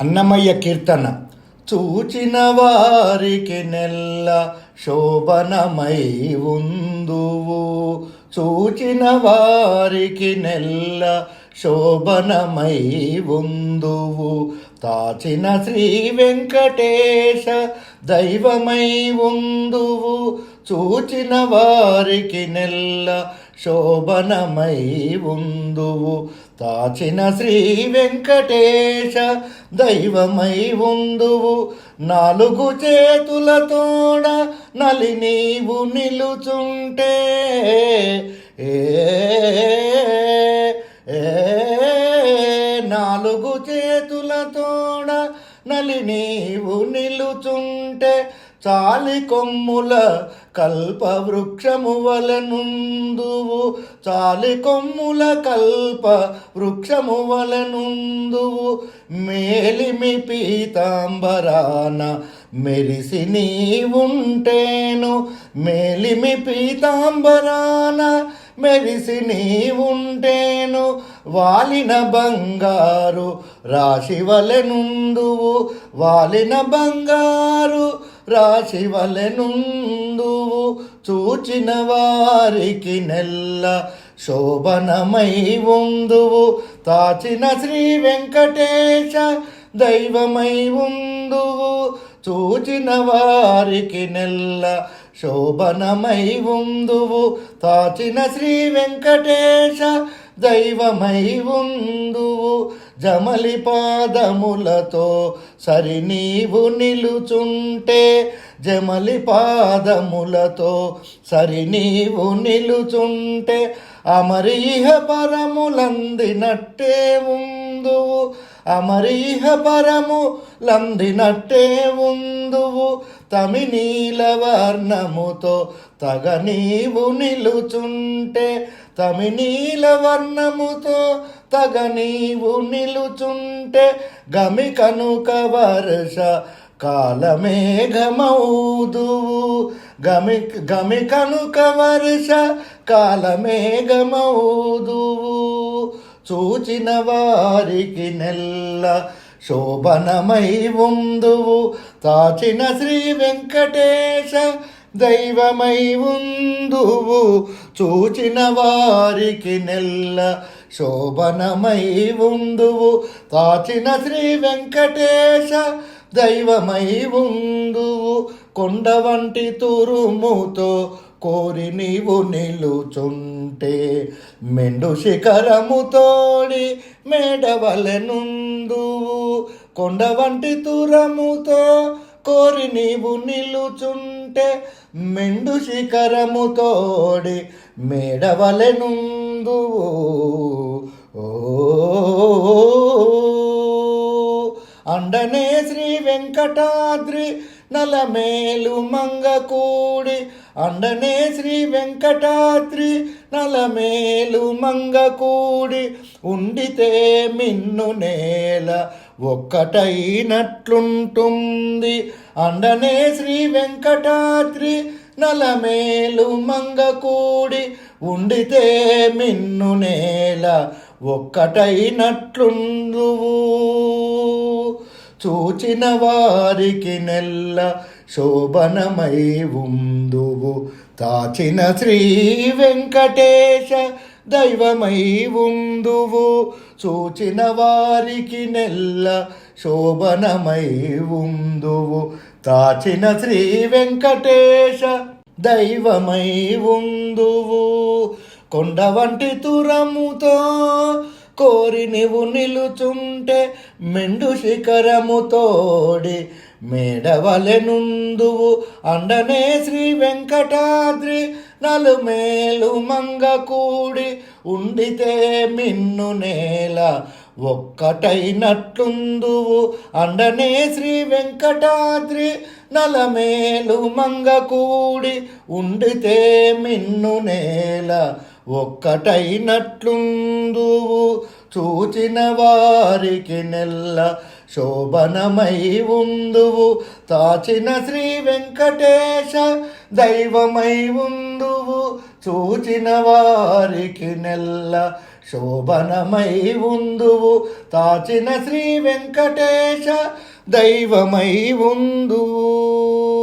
అన్నమయ్య కీర్తన. చూచిన వారికి నెల్ల శోభనమై ఉందువు చూచిన వారికి నెల్ల శోభనమై ఉందువు తాచిన శ్రీ వెంకటేశ దైవమై ఉందువు చూచిన వారికి నెల్ల శోభనమై ఉందువు. తాచిన శ్రీ వెంకటేశ దైవమై ఉందువు. నాలుగు చేతులతోడ నలి నీవు నిలుచుంటే. ఏ ఏ నాలుగు చేతులతోడ నలి నీవు నిలుచుంటే చాలి కొమ్ముల కల్పవృక్షము వలనుందువు చాలి కొమ్ముల కల్ప వృక్షము వలనుందువు మేలిమి పీతాంబరాన మెరిసి నీవుంటేను. మేలిమి పీతాంబరాన మెరిసి నీవుంటేను. వాలిన బంగారు రాశి వలెనుందువు వాలిన బంగారు రాశి వలెనుందువు చూచిన వారికి నెల్ల శోభనమై ఉందువు తాచిన శ్రీ వెంకటేశ దైవమై ఉందువు చూచిన వారికి నెల్ల శోభనమై ఉందువు తాచిన శ్రీ వెంకటేశ దైవమై ఉందువు జమలి పాదములతో సరి నీవు నిలుచుంటే జమలి పాదములతో సరి నీవు నిలుచుంటే అమరీహ పరములందినట్టే ఉందువు. అమరీహ పరము లందినట్టే ఉందువు. తమి వర్ణముతో తగ నీవు నిలుచుంటే తమి వర్ణముతో తగ నీవు నిలుచుంటే గమి కనుక వర్ష కాలమేఘమౌదువు. గమి గమి కనుక వర్ష కాలమేఘమౌదువు. చూచిన వారికి నెల్ల శోభనమై ఉందువు. తాచిన శ్రీ వెంకటేశ దైవమై ఉందువు. చూచిన వారికి నెల్ల శోభనమై ఉందువు. తాచిన శ్రీ వెంకటేశ దైవమై ఉందువు కొండ వంటి తురుముతో కోరి నీవు నిలుచుంటే మెండు శిఖరముతోడి మేడవలెనుందువు కొండ వంటి తురముతో కోరి నీవు నిలుచుంటే మెండు శిఖరముతోడి మేడవలెనుందువు ఓ అండనే శ్రీ వెంకటాద్రి నలమేలు మంగకూడి. అండనే శ్రీ వెంకటాద్రి నలమేలు మంగకూడి. ఉండితే మిన్ను నేల ఒక్కటైనట్లుంటుంది. అండనే శ్రీ వెంకటాద్రి నలమేలు మంగకూడి. ఉండితే మిన్ను నేల ఒక్కటైనట్లుందువు. చూచిన వారికి నెల్ల శోభనమై ఉందువు తాచిన శ్రీ వెంకటేశ దైవమై ఉందువు. చూచిన వారికి నెల్ల శోభనమై ఉందువు తాచిన శ్రీ వెంకటేశ దైవమై ఉందువు. కొండ వంటి తురముతో కోరి నీవు నిలుచుంటే మెండు శిఖరముతోడి మేడవలెనుందువు అండనే శ్రీ వెంకటాద్రి నలుమేలు మంగ కూడి ఉండితే మిన్ను నేల ఒక్కటైనట్లుందువు. అండనే శ్రీ వెంకటాద్రి నలమేలు మంగ కూడి ఉండితే మిన్ను నేల ఒక్కటైనట్లుందువు చూచిన వారికి నెల్ల శోభనమై ఉందువు. తాచిన శ్రీ వెంకటేశ దైవమై ఉందువు చూచిన వారికి నెల్ల శోభనమై ఉందువు. తాచిన శ్రీ వెంకటేశ దైవమై ఉందువు.